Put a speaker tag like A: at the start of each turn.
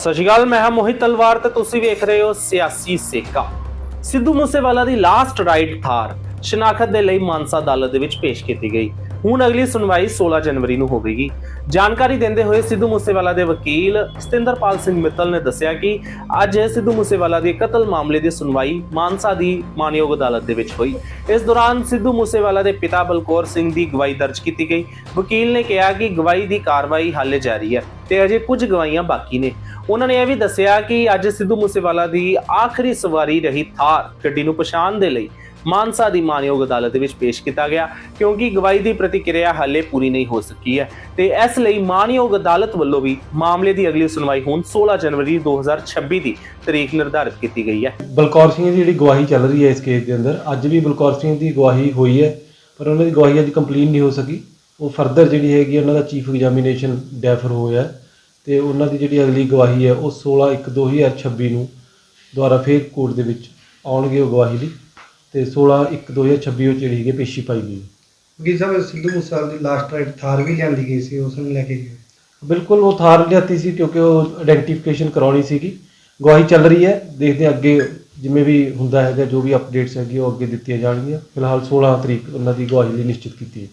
A: ਸਤਿ ਸ਼੍ਰੀ ਅਕਾਲ, ਮੈਂ ਹਾਂ ਮੋਹਿਤ ਤਲਵਾਰ ਤੇ ਤੁਸੀਂ ਵੇਖ ਰਹੇ ਹੋ ਸਿਆਸੀ ਸੇਕਾ ਸਿੱਧੂ ਮੂਸੇਵਾਲਾ ਦੀ ਲਾਸਟ ਰਾਈਡ ਥਾਰ ਸ਼ਨਾਖਤ ਦੇ ਲਈ ਮਾਨਸਾ ਅਦਾਲਤ ਦੇ ਵਿੱਚ ਪੇਸ਼ ਕੀਤੀ ਗਈ। ਹੁਣ ਅਗਲੀ ਸੁਣਵਾਈ 16 ਜਨਵਰੀ ਨੂੰ ਹੋਵੇਗੀ ਜਾਣਕਾਰੀ ਦਿੰਦੇ ਹੋਏ ਸਿੱਧੂ ਮੂਸੇਵਾਲਾ ਦੇ ਵਕੀਲ ਸਤਿੰਦਰਪਾਲ ਸਿੰਘ ਮਿੱਤਲ ਨੇ ਦੱਸਿਆ ਕਿ ਅੱਜ ਸਿੱਧੂ ਮੂਸੇਵਾਲਾ ਦੇ ਕਤਲ ਮਾਮਲੇ ਦੀ ਸੁਣਵਾਈ ਮਾਨਸਾ ਦੀ ਮਾਨਯੋਗ ਅਦਾਲਤ ਦੇ ਵਿੱਚ ਹੋਈ। ਇਸ ਦੌਰਾਨ ਸਿੱਧੂ ਮੂਸੇਵਾਲਾ ਦੇ ਪਿਤਾ ਬਲਕੌਰ ਸਿੰਘ ਦੀ ਗਵਾਹੀ ਦਰਜ ਕੀਤੀ ਗਈ। ਵਕੀਲ ਨੇ ਕਿਹਾ ਕਿ ਗਵਾਹੀ ਦੀ ਕਾਰਵਾਈ ਹਾਲੇ ਜਾਰੀ ਹੈ ਤੇ ਅਜੇ ਕੁਝ ਗਵਾਹੀਆਂ ਬਾਕੀ ਨੇ। ਉਹਨਾਂ ਨੇ ਇਹ ਵੀ ਦੱਸਿਆ ਕਿ ਅੱਜ ਸਿੱਧੂ ਮੂਸੇਵਾਲਾ ਦੀ ਆਖਰੀ ਸਵਾਰੀ ਰਹੀ ਥਾਰ, ਗੱਡੀ ਨੂੰ ਪਛਾਣ ਦੇ ਲਈ। ਮਾਨਸਾ ਦੀ ਮਾਨਯੋਗ ਅਦਾਲਤ ਦੇ ਵਿੱਚ ਪੇਸ਼ ਕੀਤਾ ਗਿਆ, ਕਿਉਂਕਿ ਗਵਾਹੀ ਦੀ ਪ੍ਰਤੀਕਿਰਿਆ ਹਾਲੇ ਪੂਰੀ ਨਹੀਂ ਹੋ ਸਕੀ ਹੈ। ਤੇ ਇਸ ਲਈ ਮਾਨਯੋਗ ਅਦਾਲਤ ਵੱਲੋਂ ਵੀ ਮਾਮਲੇ ਦੀ ਅਗਲੀ ਸੁਣਵਾਈ ਹੁਣ 16 ਜਨਵਰੀ 2026 ਦੀ ਤਰੀਕ ਨਿਰਧਾਰਿਤ ਕੀਤੀ ਗਈ ਹੈ।
B: ਬਲਕੌਰ ਸਿੰਘ ਦੀ ਜਿਹੜੀ ਗਵਾਹੀ ਚੱਲ ਰਹੀ ਹੈ ਇਸ ਕੇਸ ਦੇ ਅੰਦਰ, ਅੱਜ ਵੀ ਬਲਕੌਰ ਸਿੰਘ ਦੀ ਗਵਾਹੀ ਹੋਈ ਹੈ, ਪਰ ਉਹਨਾਂ ਦੀ ਗਵਾਹੀ ਅੱਜ ਕੰਪਲੀਟ ਨਹੀਂ ਹੋ ਸਕੀ। ਉਹ ਫਰਦਰ ਜਿਹੜੀ ਹੈਗੀ ਉਹਨਾਂ ਦਾ ਚੀਫ ਐਗਜ਼ਾਮੀਨੇਸ਼ਨ ਡੈਫਰ ਹੋਇਆ ਹੈ ਤੇ ਉਹਨਾਂ ਦੀ ਜਿਹੜੀ ਅਗਲੀ ਗਵਾਹੀ ਹੈ, ਉਹ 16 1 2026 ਨੂੰ ਦੁਆਰਾ ਫੇਰ ਕੋਰਟ ਦੇ ਵਿੱਚ ਆਉਣਗੇ ਉਹ ਗਵਾਹੀ ਲਈ। ਤੇ 16 1 2026 ਉਹ ਜਿਹੜੀ ਹੈਗੀ ਪੇਸ਼ੀ ਪਾਈ ਗਈ।
C: ਵਕੀਲ ਸਾਹਿਬ ਸਿੱਧੂ ਮੂਸੇਵਾਲੇ ਦੀ ਲਾਸਟ ਰਾਈਡ ਥਾਰ ਵੀ ਲਿਆਂਦੀ ਗਈ ਸੀ ਉਸ ਨੂੰ ਲੈ ਕੇ ਗਏ।
B: ਬਿਲਕੁਲ ਉਹ ਥਾਰ ਲਿਆਤੀ ਸੀ ਕਿਉਂਕਿ ਉਹ ਆਇਡੈਂਟੀਫਿਕੇਸ਼ਨ ਕਰਾਉਣੀ ਸੀਗੀ। ਗਵਾਹੀ ਚੱਲ ਰਹੀ ਹੈ ਦੇਖਦੇ ਹਾਂ ਅੱਗੇ ਜਿਵੇਂ ਵੀ ਹੁੰਦਾ ਹੈਗਾ ਜੋ ਵੀ ਅਪਡੇਟਸ ਹੈਗੀ ਉਹ ਅੱਗੇ ਦਿੱਤੀਆਂ ਜਾਣਗੀਆਂ। ਫਿਲਹਾਲ 16 ਤਰੀਕ ਉਹਨਾਂ ਦੀ ਗਵਾਹੀ ਲਈ ਨਿਸ਼ਚਿਤ ਕੀਤੀ ਹੈ।